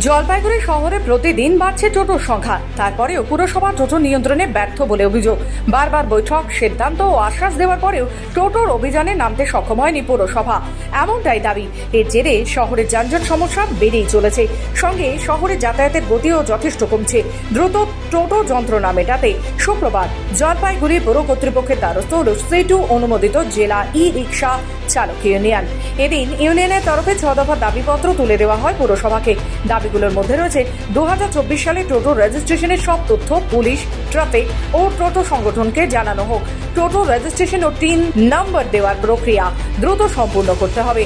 জলপাইগুড়ি শহরে প্রতিদিন বাড়ছে টোটোর সংখ্যা। তারপরেও পুরসভা টোটো নিয়ন্ত্রণে ব্যর্থ বলে অভিযোগ। বারবার বৈঠক, সিদ্ধান্ত ও আশ্বাস দেওয়ার পরেও টোটোর অভিযানে নামতে সক্ষম হয়নি পুরসভা। এমনটাই দাবি। এর জেরে শহরের যানজট সমস্যা বেড়েই চলেছে। সঙ্গে শহরে যাতায়াতের গতিও যথেষ্ট কমছে। দ্রুত টোটো যন্ত্রণা মেটাতে শুক্রবার জলপাইগুড়ি পৌর কর্তৃপক্ষের দ্বারস্থ হল অনুমোদিত জেলা ই রিক্সা চালক ইউনিয়ন। এদিন ইউনিয়নের তরফে ছ দফা দাবিপত্র তুলে দেওয়া হয় পুরসভাকে। দাবিগুলোর মধ্যে রয়েছে দু হাজার চব্বিশ সালে টোটো রেজিস্ট্রেশনের সব তথ্য, পুলিশ, ট্রাফিক ও টোটো সংগঠনকে জানানো হোক। টোটো রেজিস্ট্রেশন ও টিন নাম্বার দেওয়ার প্রক্রিয়া দ্রুত সম্পূর্ণ করতে হবে।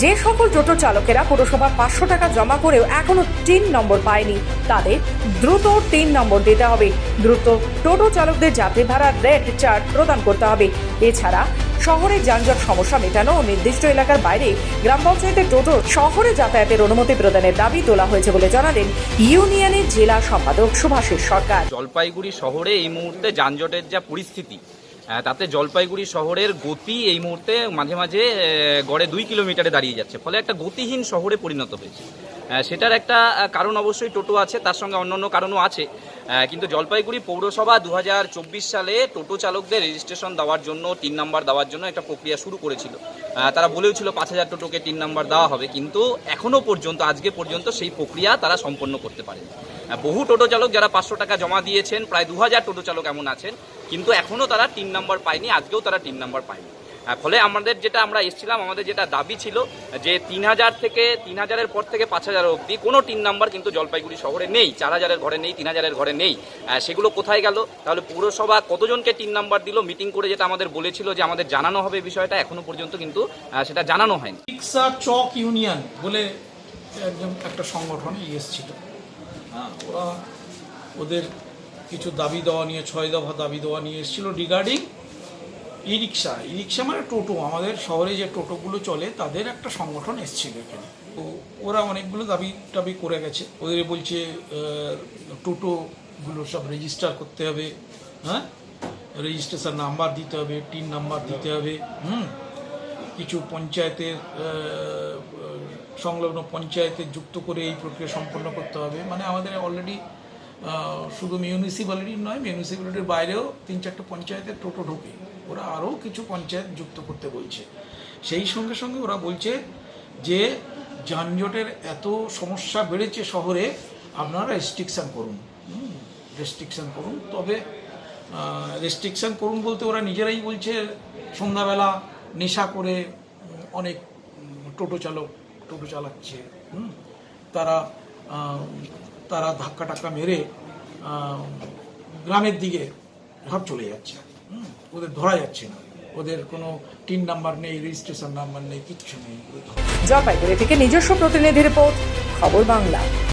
যে সকল টোটো চালকেরা পুরসভার পাঁচশো টাকা জমা করেও এখনও তিন নম্বর পায়নি, তাদের দ্রুত তিন নম্বর দিতে হবে। দ্রুত টোটো চালকদের যাত্রী ভাড়ার রেড চার্ট প্রদান করতে হবে। এছাড়া শহরে যানজট সমস্যা মেটানো ও নির্দিষ্ট এলাকার বাইরে গ্রাম পঞ্চায়েতের টোটো শহরে যাতায়াতের অনুমতি প্রদানের দাবি তোলা হয়েছে বলে জানালেন ইউনিয়নের জেলা সম্পাদক সুভাষের সরকার। জলপাইগুড়ি শহরে এই মুহূর্তে যানজটের যা পরিস্থিতি তাতে জলপাইগুড়ি শহরের গতি এই মুহূর্তে মাঝে মাঝে গড়ে দুই কিলোমিটারে দাঁড়িয়ে যাচ্ছে। ফলে একটা গতিহীন শহরে পরিণত হয়েছে। সেটার একটা কারণ অবশ্যই টোটো আছে, তার সঙ্গে অন্যান্য কারণও আছে। কিন্তু জলপাইগুড়ি পৌরসভা দু হাজার চব্বিশ সালে টোটো চালকদের রেজিস্ট্রেশন দেওয়ার জন্য, তিন নাম্বার দেওয়ার জন্য একটা প্রক্রিয়া শুরু করেছিল। তারা বলেও ছিল পাঁচ হাজার টোটোকে তিন নাম্বার দেওয়া হবে, কিন্তু এখনও পর্যন্ত, আজকে পর্যন্ত সেই প্রক্রিয়া তারা সম্পন্ন করতে পারেনি। বহু টোটো চালক যারা পাঁচশো টাকা জমা দিয়েছেন, প্রায় দু হাজার টোটো চালক এমন আছেন কিন্তু এখনও তারা তিন নাম্বার পায়নি আজকেও তারা তিন নাম্বার পায়নি। ফলে আমাদের যেটা আমরা এসেছিলাম আমাদের যেটা দাবি ছিল যে তিন হাজার থেকে তিন হাজারের পর থেকে পাঁচ হাজার অবধি কোনো তিন নাম্বার কিন্তু জলপাইগুড়ি শহরে নেই চার হাজারের ঘরে নেই তিন হাজারের ঘরে নেই। সেগুলো কোথায় গেল? তাহলে পৌরসভা কতজনকে তিন নাম্বার দিল মিটিং করে যেটা আমাদের বলেছিল যে আমাদের জানানো হবে বিষয়টা এখনও পর্যন্ত কিন্তু সেটা জানানো হয়নি। রিক্সা চক ইউনিয়ন বলে একজন একটা সংগঠন এসেছিল। হ্যাঁ। ওরা ওদের কিছু দাবি দেওয়া নিয়ে, ছয় দফা দাবি দেওয়া নিয়ে এসেছিল রিগার্ডিং ই রিক্সা ই রিক্সা মানে টোটো। আমাদের শহরে যে টোটোগুলো চলে, তাদের একটা সংগঠন এসেছিল এখানে। তো ওরা অনেকগুলো দাবি টাবি করে গেছে। ওদের বলছে টোটোগুলো সব রেজিস্টার করতে হবে হ্যাঁ? রেজিস্ট্রেশন নাম্বার দিতে হবে টিন নাম্বার দিতে হবে, হুম? কিছু পঞ্চায়েতের সংলগ্ন পঞ্চায়েতে যুক্ত করে এই প্রক্রিয়া সম্পন্ন করতে হবে। মানে আমাদের অলরেডি শুধু মিউনিসিপ্যালিটি নয় মিউনিসিপ্যালিটির বাইরেও তিন চারটে পঞ্চায়েতের টোটো ঢোকে। ওরা আরও কিছু পঞ্চায়েত যুক্ত করতে বলছে। সেই সঙ্গে সঙ্গে ওরা বলছে যে, যানজটের এত সমস্যা বেড়েছে শহরে, আপনারা রেস্ট্রিকশান করুন। রেস্ট্রিকশান করুন। তবে রেস্ট্রিকশান করুন বলতে ওরা নিজেরাই বলছে, সন্ধ্যাবেলা নেশা করে অনেক টোটো চালক, টোটো চালাচ্ছে? তারা তারা ধাক্কা টাক্কা মেরে গ্রামের দিকে সব চলে যাচ্ছে? ওদের ধরা যাচ্ছে না। ওদের কোনো টিন নাম্বার নেই, রেজিস্ট্রেশন নাম্বার নেই, কিচ্ছু নেই। জলপাইগুড়ি থেকে নিজস্ব প্রতিনিধি রিপোর্ট, খবর বাংলা।